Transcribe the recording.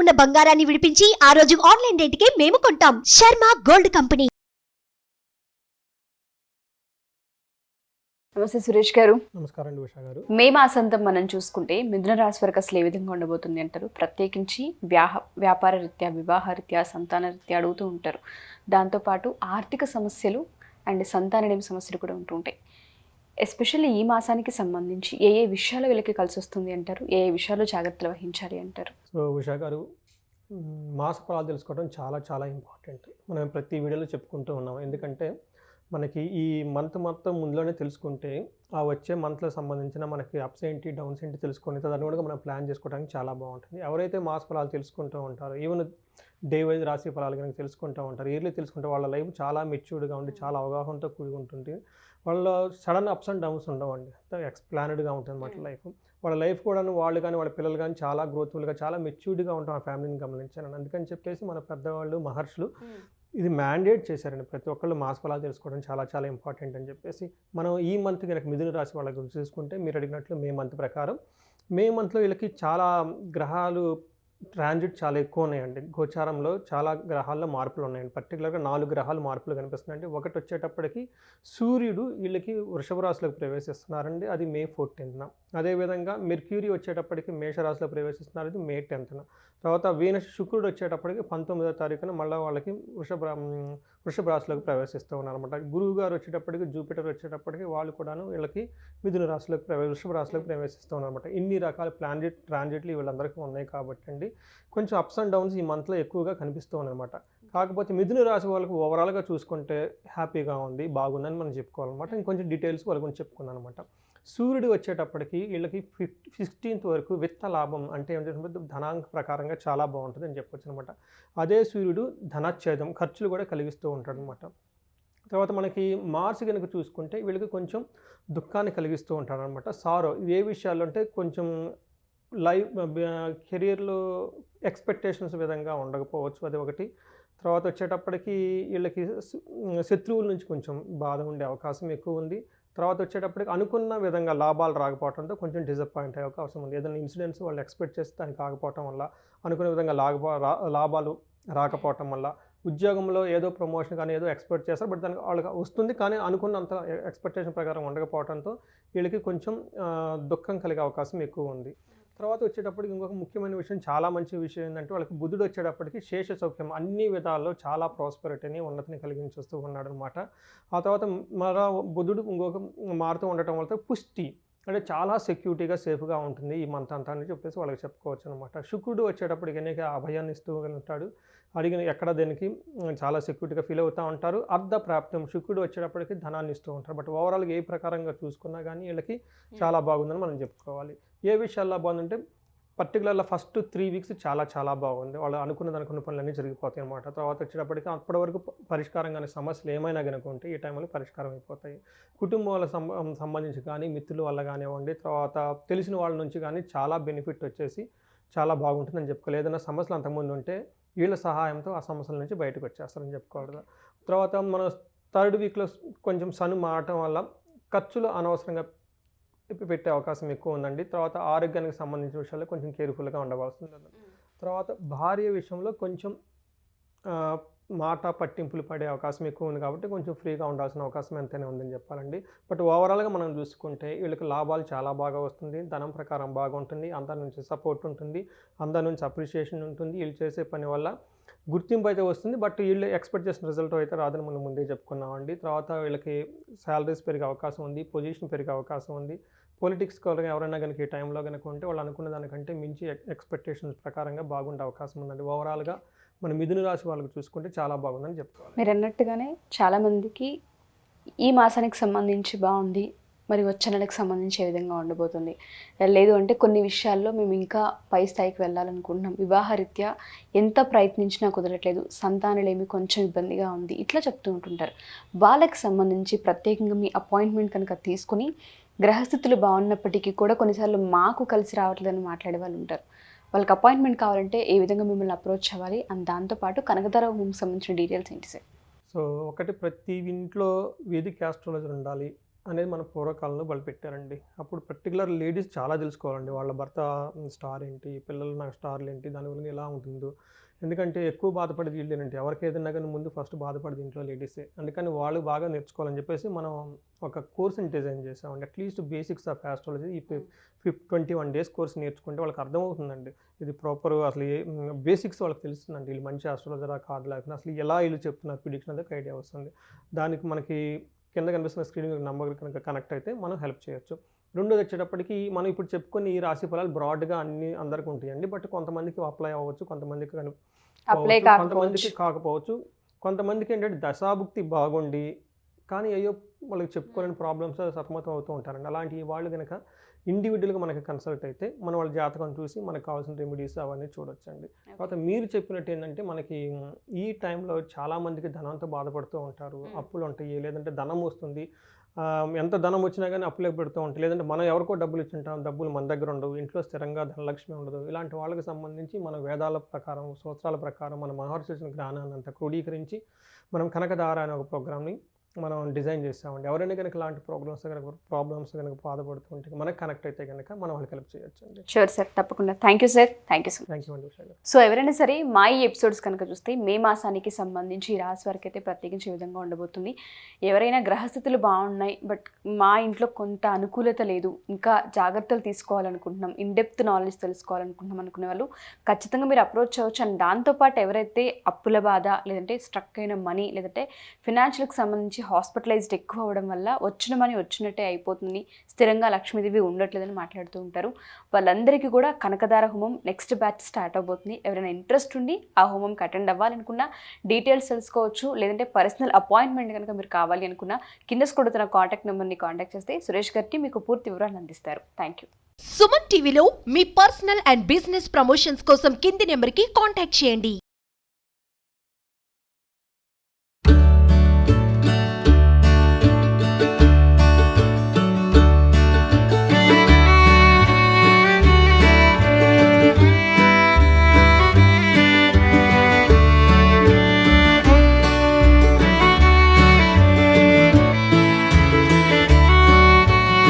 ఉన్న బంగారాన్ని విడిపించి ఆ రోజు ఆన్లైన్ రేటుకే మేము కొంటాం. Sharma gold company. నమస్తే సురేష్ గారు. నమస్కారం అండి ఉషా గారు. మే మాసంతం మనం చూసుకుంటే మిథున రాశి వారికి అసలు ఏ విధంగా ఉండబోతుంది అంటారు? ప్రత్యేకించి వ్యాహ వ్యాపార రీత్యా వివాహ రీత్యా సంతాన రీత్యా అడుగుతూ ఉంటారు. దాంతోపాటు ఆర్థిక సమస్యలు అండ్ సంతానలేమి సమస్యలు కూడా ఉంటుంటాయి ఎస్పెషల్లీ ఈ మాసానికి సంబంధించి ఏ ఏ విషయాలు వీళ్ళకి కలిసి వస్తుంది అంటారు? ఏ ఏ విషయాలు జాగ్రత్తలు వహించాలి అంటారు? సో ఉషా గారు మాస ఫలాలు తెలుసుకోవడం చాలా చాలా ఇంపార్టెంట్. మనం ప్రతి వీడియోలో చెప్పుకుంటూ ఉన్నాం. ఎందుకంటే మనకి ఈ మంత్ మొత్తం ముందులోనే తెలుసుకుంటే ఆ వచ్చే మంత్లో సంబంధించిన మనకి అప్స్ ఏంటి డౌన్స్ ఏంటి తెలుసుకొని దాన్ని కూడా మనం ప్లాన్ చేసుకోవడానికి చాలా బాగుంటుంది. ఎవరైతే మాస ఫలాలు తెలుసుకుంటూ ఉంటారో ఈవెన్ డే వైజ్ రాశి ఫలాలు కనుక తెలుసుకుంటూ ఉంటారు ఇయర్లీ తెలుసుకుంటే వాళ్ళ లైఫ్ చాలా మెచ్యూర్డ్గా ఉండి చాలా అవగాహనతో కూడి ఉంటుంది వాళ్ళ సడన్ అప్స్ అండ్ డౌన్స్ ఉండవండి. ఎక్స్ప్లానెడ్గా ఉంటుంది అన్నమాట Hmm. లైఫ్. వాళ్ళ లైఫ్ కూడా వాళ్ళు కానీ వాళ్ళ పిల్లలు కానీ చాలా గ్రోత్ఫుల్గా చాలా మెచ్యూర్డ్గా ఉంటాం ఆ ఫ్యామిలీని గమనించాను అందుకని చెప్పేసి మన పెద్దవాళ్ళు మహర్షులు ఇది మ్యాండేట్ చేశారండి. ప్రతి ఒక్కళ్ళు మాస్ ఫలాలు తెలుసుకోవడం చాలా చాలా ఇంపార్టెంట్ అని చెప్పేసి. మనం ఈ మంత్ కనుక మిథున రాశి వాళ్ళ గురించి చూసుకుంటే మీరు అడిగినట్లు మే మంత్ ప్రకారం. మే మంత్లో వీళ్ళకి చాలా గ్రహాలు ట్రాన్జిట్ చాలా ఎక్కువ ఉన్నాయండి గోచారంలో చాలా గ్రహాల్లో మార్పులు ఉన్నాయండి పర్టికులర్గా నాలుగు గ్రహాలు మార్పులు కనిపిస్తున్నాయండి. ఒకటి వచ్చేటప్పటికి సూర్యుడు వీళ్ళకి వృషభ రాశిలోకి ప్రవేశిస్తున్నారండి. అది మే ఫోర్టీన్త్న. అదేవిధంగా మెర్క్యూరీ వచ్చేటప్పటికి మేషరాశిలో ప్రవేశిస్తున్నారు అది మే టెన్త్న తర్వాత వీనస్ శుక్రుడు వచ్చేటప్పటికి పంతొమ్మిదో తారీఖున మళ్ళీ వాళ్ళకి వృషభ వృషభ రాశిలోకి ప్రవేశిస్తూ ఉన్నారనమాట గురువు గారు వచ్చేటప్పటికి జూపిటర్ వచ్చేటప్పటికి వాళ్ళు కూడాను వీళ్ళకి మిథున రాశిలోకి ప్రవే వృషభ రాశిలోకి ప్రవేశిస్తూ ఉన్నారనమాట ఇన్ని రకాల ప్లాన్జెట్ ట్రాన్జెట్లు వీళ్ళందరికీ ఉన్నాయి కాబట్టి అండి. కొంచెం అప్స్ అండ్ డౌన్స్ ఈ మంత్లో ఎక్కువగా కనిపిస్తూ ఉన్నాయన్నమాట కాకపోతే మిథున రాశి వాళ్ళకి ఓవరాల్గా చూసుకుంటే హ్యాపీగా ఉంది బాగుందని మనం చెప్పుకోవాలన్నమాట. ఇంకొంచెం డీటెయిల్స్ వాళ్ళ గురించి చెప్పుకున్నాను అనమాట సూర్యుడు వచ్చేటప్పటికి వీళ్ళకి ఫిఫ్ ఫిఫ్టీన్త్ వరకు విత్త లాభం అంటే ఏంటంటే ధనాంక ప్రకారంగా చాలా బాగుంటుంది అని చెప్పొచ్చు అనమాట అదే సూర్యుడు ధనచ్ఛేదం ఖర్చులు కూడా కలిగిస్తూ ఉంటాడు అనమాట తర్వాత మనకి మార్స్ కనుక చూసుకుంటే వీళ్ళకి కొంచెం దుఃఖాన్ని కలిగిస్తూ ఉంటాడు అనమాట సారో ఏ విషయాల్లో అంటే కొంచెం లైఫ్ కెరియర్లో ఎక్స్పెక్టేషన్స్ విధంగా ఉండకపోవచ్చు అది ఒకటి. తర్వాత వచ్చేటప్పటికి వీళ్ళకి శత్రువుల నుంచి కొంచెం బాధ ఉండే అవకాశం ఎక్కువ ఉంది. తర్వాత వచ్చేటప్పటికి అనుకున్న విధంగా లాభాలు రాకపోవడంతో కొంచెం డిసప్పాయింట్ అయ్యే అవకాశం ఉంది. ఏదైనా ఇన్సిడెంట్స్ వాళ్ళు ఎక్స్పెక్ట్ చేస్తే దానికి కాకపోవటం వల్ల అనుకున్న విధంగా లాభ లాభాలు రాకపోవటం వల్ల ఉద్యోగంలో ఏదో ప్రమోషన్ కానీ ఏదో ఎక్స్పెక్ట్ చేస్తారు బట్ దానికి వాళ్ళకి వస్తుంది కానీ అనుకున్నంత ఎక్స్పెక్టేషన్ ప్రకారం ఉండకపోవడంతో వీళ్ళకి కొంచెం దుఃఖం కలిగే అవకాశం ఎక్కువ ఉంది. తర్వాత వచ్చేటప్పటికి ఇంకొక ముఖ్యమైన విషయం చాలా మంచి విషయం ఏంటంటే వాళ్ళకి బుద్ధుడు వచ్చేటప్పటికి శేష సౌఖ్యం అన్ని విధాల్లో చాలా ప్రాస్పరిటీని ఉన్నతిని కలిగించేస్తూ ఉన్నాడు అనమాట ఆ తర్వాత మరో బుద్ధుడు ఇంకొక మారుతూ ఉండటం వల్ల పుష్టి అంటే చాలా సెక్యూరిటీగా సేఫ్గా ఉంటుంది ఈ మంత్ అంతా అని చెప్పేసి వాళ్ళకి చెప్పుకోవచ్చు అనమాట శుక్రుడు వచ్చేటప్పటికి అనేక అభయాన్ని ఇస్తూ ఉంటాడు. అడిగిన ఎక్కడ దేనికి చాలా సెక్యూరిటీగా ఫీల్ అవుతూ ఉంటారు. అర్ధ ప్రాప్తం శుక్రుడు వచ్చేటప్పటికి ధనాన్ని ఇస్తూ ఉంటారు. బట్ ఓవరాల్గా ఏ ప్రకారంగా చూసుకున్నా కానీ వీళ్ళకి చాలా బాగుందని మనం చెప్పుకోవాలి. ఏ విషయాల్లో బాగుందంటే పర్టికులర్గా ఫస్ట్ త్రీ వీక్స్ చాలా చాలా బాగుంది. వాళ్ళు అనుకున్నది అనుకున్న పనులన్నీ జరిగిపోతాయి అనమాట తర్వాత వచ్చేటప్పటికి అప్పటి వరకు పరిష్కారం కానీ సమస్యలు ఏమైనా కనుక ఉంటే ఈ టైంలో పరిష్కారం అయిపోతాయి. కుటుంబాల సంబ సంబంధించి కానీ మిత్రుల వల్ల కానివ్వండి తర్వాత తెలిసిన వాళ్ళ నుంచి కానీ చాలా బెనిఫిట్ వచ్చేసి చాలా బాగుంటుందని చెప్పుకోవాలి. ఏదైనా సమస్యలు అంతకుముందు ఉంటే వీళ్ళ సహాయంతో ఆ సమస్యల నుంచి బయటకు వచ్చేస్తారని చెప్పుకోవాలి. తర్వాత మన థర్డ్ వీక్లో కొంచెం సన్ మారటం వల్ల ఖర్చులు అనవసరంగా పెట్టే అవకాశం ఎక్కువ ఉందండి. తర్వాత ఆరోగ్యానికి సంబంధించిన విషయాల్లో కొంచెం కేర్ఫుల్గా ఉండవలసి ఉంటుంది. తర్వాత భార్య విషయంలో కొంచెం మాట పట్టింపులు పడే అవకాశం ఎక్కువ ఉంది కాబట్టి కొంచెం ఫ్రీగా ఉండాల్సిన అవకాశం ఎంతైనా ఉందని చెప్పాలండి. బట్ ఓవరాల్గా మనం చూసుకుంటే వీళ్ళకి లాభాలు చాలా బాగా వస్తుంది. ధనం ప్రకారం బాగుంటుంది. అందరి నుంచి సపోర్ట్ ఉంటుంది. అందరి నుంచి అప్రిషియేషన్ ఉంటుంది. వీళ్ళు చేసే పని వల్ల గుర్తింపు అయితే వస్తుంది. బట్ వీళ్ళు ఎక్స్పెక్ట్ చేసిన రిజల్ట్ అయితే రాదని మనం ముందే చెప్పుకున్నామండి. తర్వాత వీళ్ళకి శాలరీస్ పెరిగే అవకాశం ఉంది పొజిషన్ పెరిగే అవకాశం ఉంది. పొలిటిక్స్ కనుక ఎవరైనా కనుక ఈ టైంలో కనుక ఉంటే వాళ్ళు అనుకున్న దానికంటే మించి ఎక్స్పెక్టేషన్స్ ప్రకారంగా బాగుండే అవకాశం ఉందండి. ఓవరాల్గా మన మిథున రాశి వాళ్ళకి చూసుకుంటే చాలా బాగుందని చెప్పుకోవాలి. మీరు అన్నట్టుగానే చాలామందికి ఈ మాసానికి సంబంధించి బాగుంది. మరి వచ్చే నెలకు సంబంధించి ఏ విధంగా ఉండబోతుంది. లేదు అంటే కొన్ని విషయాల్లో మేము ఇంకా పై స్థాయికి వెళ్ళాలనుకుంటున్నాం. వివాహరీత్యా ఎంత ప్రయత్నించినా కుదరట్లేదు. సంతానలేమి కొంచెం ఇబ్బందిగా ఉంది. ఇట్లా చెప్తూ ఉంటుంటారు. వాళ్ళకి సంబంధించి ప్రత్యేకంగా మీ అపాయింట్మెంట్ కనుక తీసుకుని గ్రహస్థితులు బాగున్నప్పటికీ కూడా కొన్నిసార్లు మాకు కలిసి రావట్లేదని మాట్లాడే వాళ్ళు ఉంటారు. వాళ్ళకి అపాయింట్మెంట్ కావాలంటే ఏ విధంగా మిమ్మల్ని అప్రోచ్ అవ్వాలి? అండ్ దాంతోపాటు కనకధర హోమ్కి సంబంధించిన డీటెయిల్స్ ఏంటి సార్? సో ఒకటి ప్రతి ఇంట్లో వేదిక ఆస్ట్రాలజర్ ఉండాలి. అనేది మన పూర్వకాలంలో వాళ్ళు పెట్టారండి అప్పుడు పర్టికులర్ లేడీస్ చాలా తెలుసుకోవాలండి. వాళ్ళ భర్త స్టార్ ఏంటి? పిల్లలు నాకు స్టార్లు ఏంటి? దాని గురించి ఎలా ఉంటుందో? ఎందుకంటే ఎక్కువ బాధపడేది వీళ్ళేనంటే ఎవరికి ఏదైనా కానీ ముందు ఫస్ట్ బాధపడేది ఇంట్లో లేడీసే అందుకని వాళ్ళు బాగా నేర్చుకోవాలని చెప్పేసి మనం ఒక కోర్స్ని డిజైన్ చేసామండి at least basics of astrology ఈ ఫిఫ్ ట్వంటీ వన్ డేస్ కోర్స్ నేర్చుకుంటే వాళ్ళకి అర్థమవుతుందండి. ఇది ప్రాపర్ అసలు బేసిక్స్ వాళ్ళకి తెలుస్తుందండి. వీళ్ళు మంచి ఆస్ట్రాలజరా కాదు లేకపోతే అసలు ఎలా వీళ్ళు చెప్తున్నారు ప్రిడిక్షన్ అదే ఐడియా వస్తుంది. దానికి మనకి కింద కనిపిస్తున్న స్క్రీన్ నంబర్ కనుక కనెక్ట్ అయితే మనం హెల్ప్ చేయొచ్చు. రెండోది వచ్చేటప్పటికి మనం ఇప్పుడు చెప్పుకొని ఈ రాశి ఫలాలు బ్రాడ్గా అన్ని అందరికీ ఉంటాయండి. బట్ కొంతమందికి అప్లై అవ్వచ్చు కొంతమందికి కొంతమందికి కాకపోవచ్చు. కొంతమందికి ఏంటంటే దశాభుక్తి బాగుండి కానీ అయ్యో వాళ్ళకి చెప్పుకోలేని ప్రాబ్లమ్స్ సతమతం అవుతూ ఉంటారండి. అలాంటి వాళ్ళు కనుక ఇండివిజువల్గా మనకి కన్సల్ట్ అయితే మనం వాళ్ళ జాతకం చూసి మనకు కావాల్సిన రెమెడీస్ అవన్నీ చూడొచ్చండి. తర్వాత మీరు చెప్పినట్టు ఏంటంటే మనకి ఈ టైంలో చాలామందికి ధనంతో బాధపడుతూ ఉంటారు. అప్పులు ఉంటాయి. లేదంటే ధనం వస్తుంది. ఎంత ధనం వచ్చినా కానీ అప్పులకు పెడుతూ ఉంటాయి. లేదంటే మనం ఎవరికో డబ్బులు ఇచ్చుంటాం. డబ్బులు మన దగ్గర ఉండవు. ఇంట్లో స్థిరంగా ధనలక్ష్మి ఉండదు. ఇలాంటి వాళ్ళకి సంబంధించి మన వేదాల ప్రకారం సూత్రాల ప్రకారం మన మహర్షి జ్ఞానాన్ని అంతా క్రోడీకరించి మనం కనకదార అనే ఒక ప్రోగ్రామ్ని మనం డిజైన్ చేస్తామండి. ఎవరైనా కనుక ఇలాంటి ప్రాబ్లమ్స్ కనుక ప్రాబ్లమ్స్ కనుక బాధపడుతుంటే మనకు కనెక్ట్ అయితే కనుక మనం వాళ్ళకి హెల్ప్ చేయొచ్చు అండి షూర్ సార్ తప్పకుండా thank you sir thank you so thank you అండి. సో ఎవరైనా సరే మా ఈ ఎపిసోడ్స్ కనుక చూస్తే మే మాసానికి సంబంధించి ఈ రాశి వారికి అయితే ప్రత్యేకించి విధంగా ఉండబోతుంది. ఎవరైనా గ్రహస్థితులు బాగున్నాయి బట్ మా ఇంట్లో కొంత అనుకూలత లేదు. ఇంకా జాగ్రత్తలు తీసుకోవాలనుకుంటున్నాం. ఇన్ డెప్త్ నాలెడ్జ్ తెలుసుకోవాలనుకుంటున్నాం అనుకునే వాళ్ళు ఖచ్చితంగా మీరు అప్రోచ్ అవ్వచ్చు. అండ్ దాంతోపాటు ఎవరైతే అప్పుల బాధ లేదంటే స్ట్రక్ అయిన మనీ లేదంటే ఫినాన్షియల్కి సంబంధించి హాస్పిటలైజ్డ్ ఎక్కువ అవ్వడం వల్ల వచ్చిన మనీ వచ్చినట్టే అయిపోతుంది. స్థిరంగా లక్ష్మీదేవి ఉండట్లేదని మాట్లాడుతూ ఉంటారు. వాళ్ళందరికీ కూడా కనకదార హోమం నెక్స్ట్ బ్యాచ్ స్టార్ట్ అవబోతుంది ఎవరైనా ఇంట్రెస్ట్ ఉండి ఆ హోమంకి అటెండ్ అవ్వాలనుకున్నా డీటెయిల్స్ తెలుసుకోవచ్చు. లేదంటే పర్సనల్ అపాయింట్మెంట్ కనుక మీరు కావాలి అనుకున్నా కింద కొడుతున్న కాంటాక్ట్ నెంబర్ని కాంటాక్ట్ చేస్తే సురేష్ గారికి మీకు పూర్తి వివరాలు అందిస్తారు. థ్యాంక్ యూ సుమన్ టీవీలో మీ పర్సనల్ అండ్ బిజినెస్ ప్రమోషన్స్ కోసం కింది నెంబర్కి కాంటాక్ట్ చేయండి.